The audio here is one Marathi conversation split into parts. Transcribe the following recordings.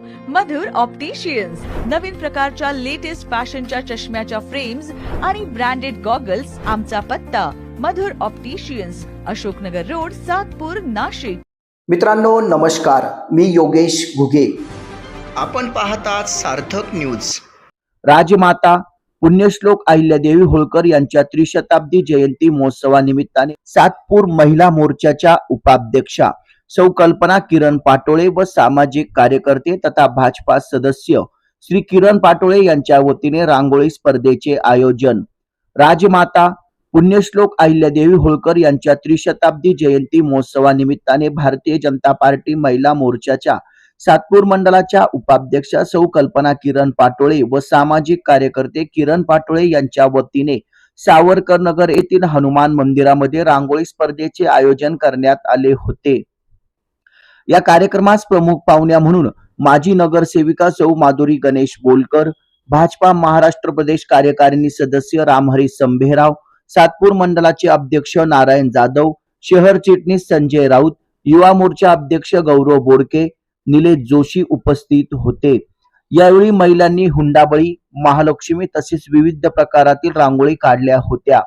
मधुर ऑप्टिशियन्स नवीन प्रकारच्या लेटेस्ट फॅशनच्या चष्म्याच्या फ्रेम्स आणि ब्रँडेड गॉगल्स आमचा पत्ता मधुर ऑप्टिशियन्स अशोकनगर रोड सातपूर नाशिक. मित्रांनो नमस्कार. मी योगेश घुगे. आपण पाहतात सार्थक न्यूज राजमाता पुण्यश्लोक अहिल्यादेवी होळकर यांच्या त्रिशताब्दी जयंती महोत्सवानिमित्ताने सातपूर महिला मोर्चाच्या उपाध्यक्षा सौ कल्पना किरण पाटोळे व सामाजिक कार्यकर्ते तथा भाजपा सदस्य. श्री किरण पाटोळे यांच्या वतीने रांगोळी स्पर्धेचे आयोजन. राजमाता पुण्यश्लोक अहिल्यादेवी होळकर यांच्या त्रिशताब्दी जयंती महोत्सवानिमित्ताने भारतीय जनता पार्टी महिला मोर्चाच्या सातपूर मंडलाच्या उपाध्यक्षा सौ कल्पना किरण पाटोळे व सामाजिक कार्यकर्ते किरण पाटोळे यांच्या वतीने सावरकर नगर येथील हनुमान मंदिरामध्ये रांगोळी स्पर्धेचे आयोजन करण्यात आले होते. या कार्यक्रमास प्रमुख पाहुण्या म्हणून माजी नगरसेविका सौ माधुरी गणेश बोलकर भाजपा महाराष्ट्र प्रदेश कार्यकारिणी सदस्य रामहरी संभेराव सातपूर मंडलाचे अध्यक्ष नारायण जाधव शहर चिटणीस संजय राऊत युवा मोर्चा अध्यक्ष गौरव बोडके निलेश जोशी उपस्थित होते. यावेळी महिलांनी हुंडाबळी महालक्ष्मी तसेच विविध प्रकारातील रांगोळी काढल्या होत्या.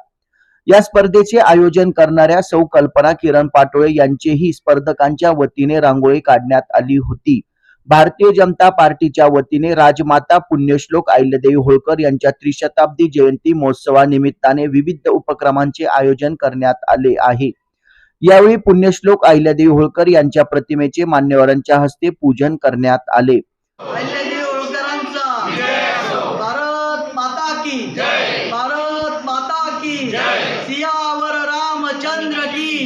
या स्पर्धेचे आयोजन करणाऱ्या सौ कल्पना किरण पाटोळे यांचेही स्पर्धकांच्या वतीने रांगोळी काढण्यात आली होती. भारतीय जनता पार्टीच्या वतीने राजमाता पुण्यश्लोक आईलदेवी होळकर यांच्या त्रिशताब्दी जयंती महोत्सवानिमित्ताने विविध उपक्रमांचे आयोजन करण्यात आले आहे. यावेळी पुण्यश्लोक अहिल्यादेवी होळकर यांच्या प्रतिमेचे मान्यवरांच्या हस्ते पूजन करण्यात आले अहिल्यादेवी होळकरांचा भारत माता की भारत माता की सियावर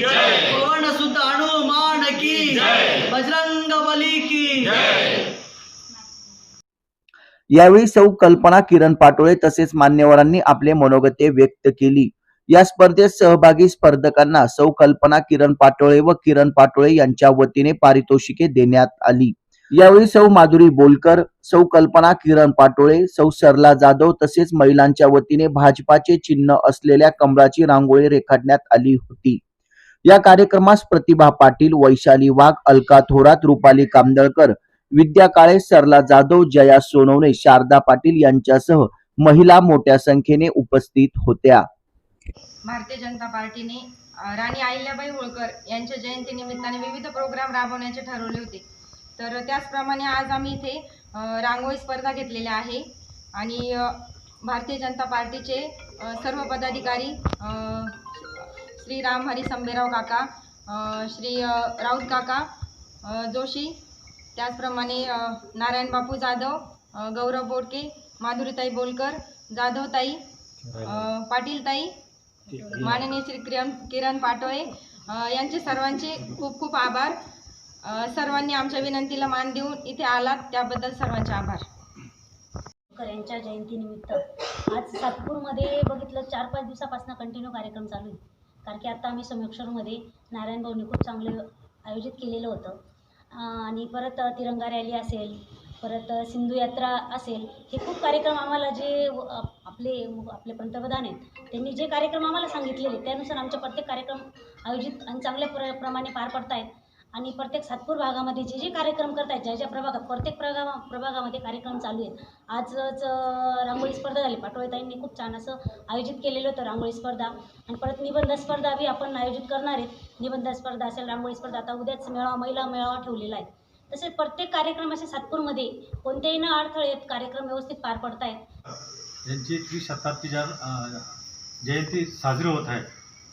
सुत हनुमान की बजरंग बली की। यावेळी सौ कल्पना किरण पाटोळे तसेच मान्यवरांनी आपले मनोगते व्यक्त केली. या स्पर्धेत सहभागी स्पर्धकांना सौ कल्पना किरण पाटोळे व किरण पाटोळे यांच्या वतीने पारितोषिके देण्यात आली. यावेळी सौ माधुरी बोलकर सौ कल्पना किरण पाटोळे सौ सरला जाधव तसेच महिलांच्या वतीने भाजपाचे चिन्ह असलेल्या कमळाची रांगोळी रेखाटण्यात आली होती. या कार्यक्रमास प्रतिभा पाटील वैशाली वाघ अलका थोरात रुपाली कामदळकर विद्या काळे सरला जाधव जया सोनवणे शारदा पाटील यांच्यासह महिला मोठ्या संख्येने उपस्थित होत्या. भारतीय जनता पार्टीने राणी अहिल्याबाई होळकर यांच्या जयंतीनिमित्ताने विविध प्रोग्राम राबवण्याचे ठरवले होते. तर त्याचप्रमाणे आज आम्ही इथे रांगोळी स्पर्धा घेतलेल्या आहे आणि भारतीय जनता पार्टीचे सर्व पदाधिकारी श्री श्री रामहरी संभेराव काका श्री राऊत काका जोशी त्याचप्रमाणे नारायण बापू जाधव गौरव बोडके माधुरीताई बोलकर जाधवताई पाटीलताई माननीय श्री किरण किरण पाटोळे यांचे सर्वांचे खूप खूप आभार. सर्वांनी आमच्या विनंतीला मान देऊन इथे आलात त्याबद्दल सर्वांचे आभार. यांच्या जयंतीनिमित्त आज सातपूरमध्ये बघितलं चार पाच दिवसापासून कंटिन्यू कार्यक्रम चालू आहे. कारण की आत्ता आम्ही समेक्षरमध्ये नारायण भाऊनी खूप चांगलं आयोजित केलेलं होतं. आणि परत तिरंगा रॅली असेल परत सिंधू यात्रा असेल हे खूप कार्यक्रम आम्हाला जे आप- आपले आपले पंतप्रधान आहेत त्यांनी जे कार्यक्रम आम्हाला सांगितलेले त्यानुसार आमचे प्रत्येक कार्यक्रम आयोजित आणि चांगल्या प्र प्रमाणे पार पडत आहेत आणि प्रत्येक सातपूर भागामध्ये जे जे कार्यक्रम करत आहेत ज्या ज्या प्रभागात प्रत्येक प्रगा प्रभागामध्ये कार्यक्रम चालू आहेत. आजच रांगोळी स्पर्धा झाली. पाटोळेताईंनी खूप छान असं आयोजित केलेलं होतं रांगोळी स्पर्धा. आणि परत निबंध स्पर्धा बी आपण आयोजित करणार आहेत. निबंध स्पर्धा असेल रांगोळी स्पर्धा आता उद्याच मेळावा महिला मेळावा ठेवलेला आहे. तसेच प्रत्येक कार्यक्रम असे सातपूरमध्ये कोणतेही न अडथळे येत कार्यक्रम व्यवस्थित पार पडत आहेत ज्यांची त्रिशताब्दी जन जयंती साजरी होत आहे.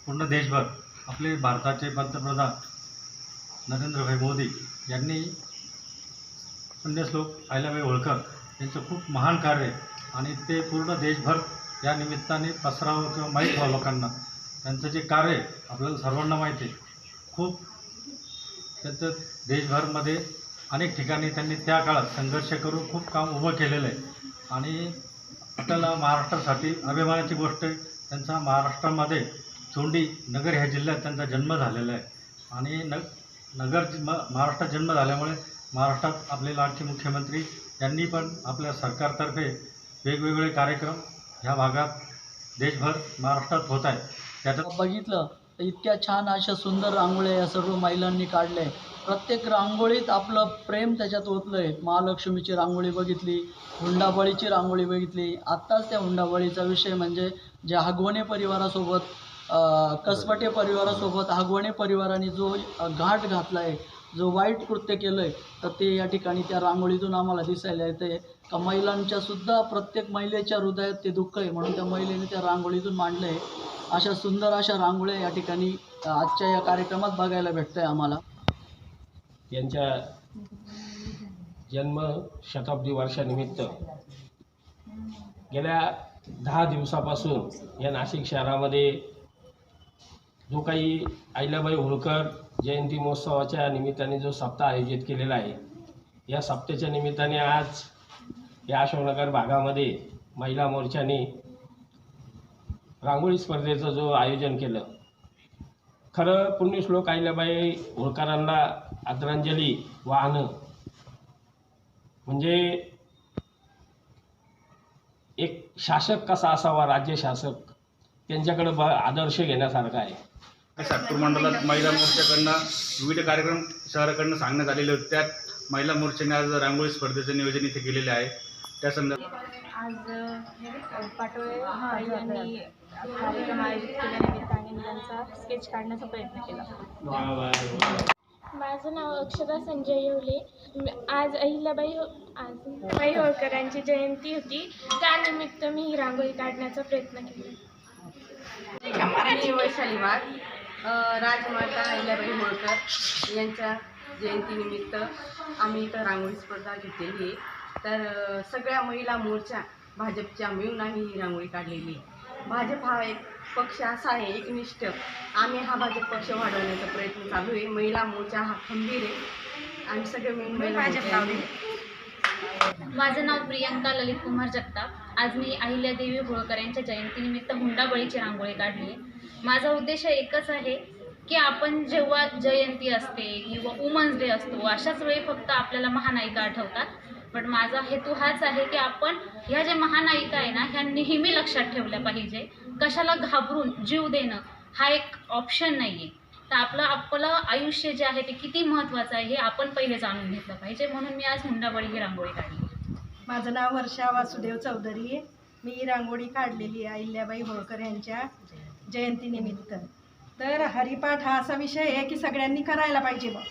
पूर्ण देशभर. आपले भारताचे पंतप्रधान नरेंद्रभाई मोदी यांनी पुण्यश्लोक अहिल्याबाई होळकर यांचं खूप महान कार्य आहे. आणि ते पूर्ण देशभर या निमित्ताने पसरावं किंवा माहीत व्हावं लोकांना. त्यांचं जे कार्य आहे आपल्याला सर्वांना माहिती आहे. खूप त्यांचं देशभरमध्ये अनेक ठिकाणी त्यांनी त्या काळात संघर्ष करून खूप काम उभं केलेलं आहे. आणि आपल्याला महाराष्ट्रासाठी अभिमानाची गोष्ट आहे. त्यांचा महाराष्ट्रामध्ये चोंडी नगर ह्या जिल्ह्यात त्यांचा जन्म झालेला आहे. आणि न नगर महाराष्ट्रात जन्म झाल्यामुळे महाराष्ट्रात आपले लाडचे मुख्यमंत्री यांनी पण आपल्या सरकारतर्फे वेगवेगळे कार्यक्रम ह्या भागात देशभर महाराष्ट्रात होत आहेत. त्यात बघितलं तर इतक्या छान अशा सुंदर रांगोळ्या या सर्व महिलांनी काढल्या आहे प्रत्येक रांगोळीत आपलं प्रेम त्याच्यात ओतलं आहे महालक्ष्मीची रांगोळी बघितली हुंडाबळीची रांगोळी बघितली. आत्ताच त्या हुंडाबळीचा विषय म्हणजे जे हागवणे परिवारासोबत कसबटे परिवारासोबत हागवणे परिवाराने जो घाट घातला आहे जो वाईट कृत्य केलं आहे तर ते या ठिकाणी त्या रांगोळीतून आम्हाला दिसायला येते का महिलांच्या सुद्धा प्रत्येक महिलेच्या हृदयात ते दुःख आहे म्हणून त्या महिलेने त्या रांगोळीतून मांडलं आहे अशा सुंदर अशा रांगोळ्या या ठिकाणी आजच्या या कार्यक्रमात बघायला भेटतं आहे आम्हाला. यांच्या जन्म शताब्दी वर्षानिमित्त गेल्या दहा दिवसापासून या नाशिक शहरामध्ये जो काही अहिल्याबाई होळकर जयंती महोत्सवाच्या निमित्ताने जो सप्ताह आयोजित केलेला आहे या सप्ताहाच्या निमित्ताने आज या अशोकनगर भागामध्ये महिला मोर्चाने रांगोळी स्पर्धेचं जो आयोजन केलं. खरं पुण्यश्लोक अहिल्याबाई होळकरांना आदरांजली वाहनं. म्हणजे एक शासक कसा असावा राज्य शासक त्यांच्याकडं ब आदर्श घेण्यासारखा आहे. सातपूर मंडलात महिला मोर्चाकडनं विविध कार्यक्रम शहराकडनं सांगण्यात आलेले होते. त्यात महिला मोर्चाने आज रांगोळी स्पर्धेचं नियोजन इथे केलेले आहे. त्या संदर्भात आज पाटोळे यांनी कार्यक्रम आयोजित केल्यानिमित्ताने स्केच काढण्याचा प्रयत्न केला. माझं नाव अक्षरा संजय येवले. आज अहिल्याबाई हो आज बाई होळकरांची जयंती होती. त्यानिमित्त मी ही रांगोळी काढण्याचा प्रयत्न केला. मी वैशाली वाघ राजमाता अहिल्याबाई होळकर यांच्या जयंतीनिमित्त आम्ही इथं रांगोळी स्पर्धा घेतलेली आहे. तर सगळ्या महिला मोर्चा भाजपच्या मिळून आम्ही ही रांगोळी काढलेली आहे. भाजप हा एक पक्ष असा आहे एकनिष्ठ. आम्ही हा भाजप पक्ष वाढवण्याचा प्रयत्न चालू आहे. महिला मोर्चा हा खंबीर आहे. आम्ही सगळे मिळून महिला मोर्चा माझं नाव प्रियंका ललित कुमार जगताप. आज मी अहिल्यादेवी होळकर यांच्या जयंतीनिमित्त हुंडाबळीची रांगोळी काढली माझा उद्देश एकच आहे की आपण जेव्हा जयंती असते किंवा वुमन्स डे असतो अशाच वेळी फक्त आपल्याला महानायिका आठवतात. पण माझा हेतू हाच आहे की आपण ह्या ज्या महानायिका आहे ना ह्या नेहमी लक्षात ठेवल्या पाहिजे. कशाला घाबरून जीव देणं हा एक ऑप्शन नाही आहे तर आपलं आपलं आयुष्य जे आहे ते किती महत्त्वाचं आहे हे आपण पहिले जाणून घेतलं पाहिजे. म्हणून मी आज हुंडाबळी ही रांगोळी काढली. माझं नाव वर्षा वासुदेव चौधरी मी रांगोळी काढलेली आहे अहिल्याबाई होळकर यांच्या जयंतीनिमित्त. तर हरिपाठ हा असा विषय आहे की सगळ्यांनी करायला पाहिजे बघ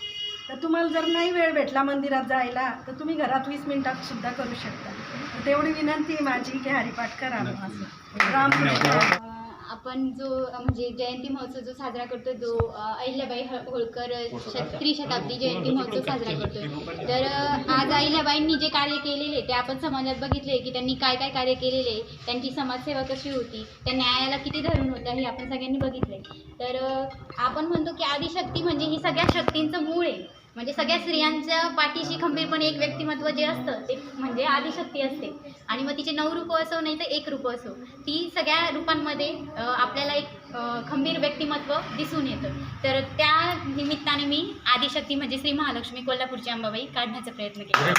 तर तुम्हाला जर नाही वेळ भेटला मंदिरात जायला तर तुम्ही घरात वीस मिनिटात सुद्धा करू शकता. तेवढी विनंती आहे माझी की हरिपाठ करा. रामकृष्ण. आपण जो म्हणजे जयंती महोत्सव जो साजरा करतो जो अहिल्याबाई होळकर त्रिशताब्दी जयंती महोत्सव साजरा करतो तर आज अहिल्याबाईंनी जे कार्य केलेले ते आपण समाजात बघितले की त्यांनी काय काय कार्य केलेले त्यांची समाजसेवा कशी होती त्या न्यायाला किती धरून होत्या हे आपण सगळ्यांनी बघितले तर आपण म्हणतो की आदिशक्ती म्हणजे ही सगळ्या शक्तींचं मूळ आहे. म्हणजे सगळ्या स्त्रियांच्या पाठीशी खंबीरपणे एक व्यक्तिमत्व जे असतं ते म्हणजे आदिशक्ती असते. आणि मग तिचे नऊ रूपं असो नाही तर एक रूप असो ती सगळ्या रूपांमध्ये आपल्याला एक खंबीर व्यक्तिमत्व दिसून येतं. तर त्या निमित्ताने मी आदिशक्ती म्हणजे श्री महालक्ष्मी कोल्हापूरची अंबाबाई काढण्याचा प्रयत्न केला.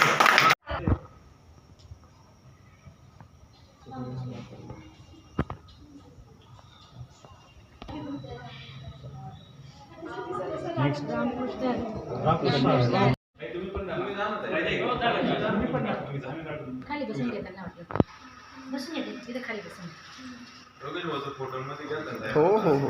खाली बसून घेताना वाटलं बसून येते तिथे खाली बसून. हो हो हो.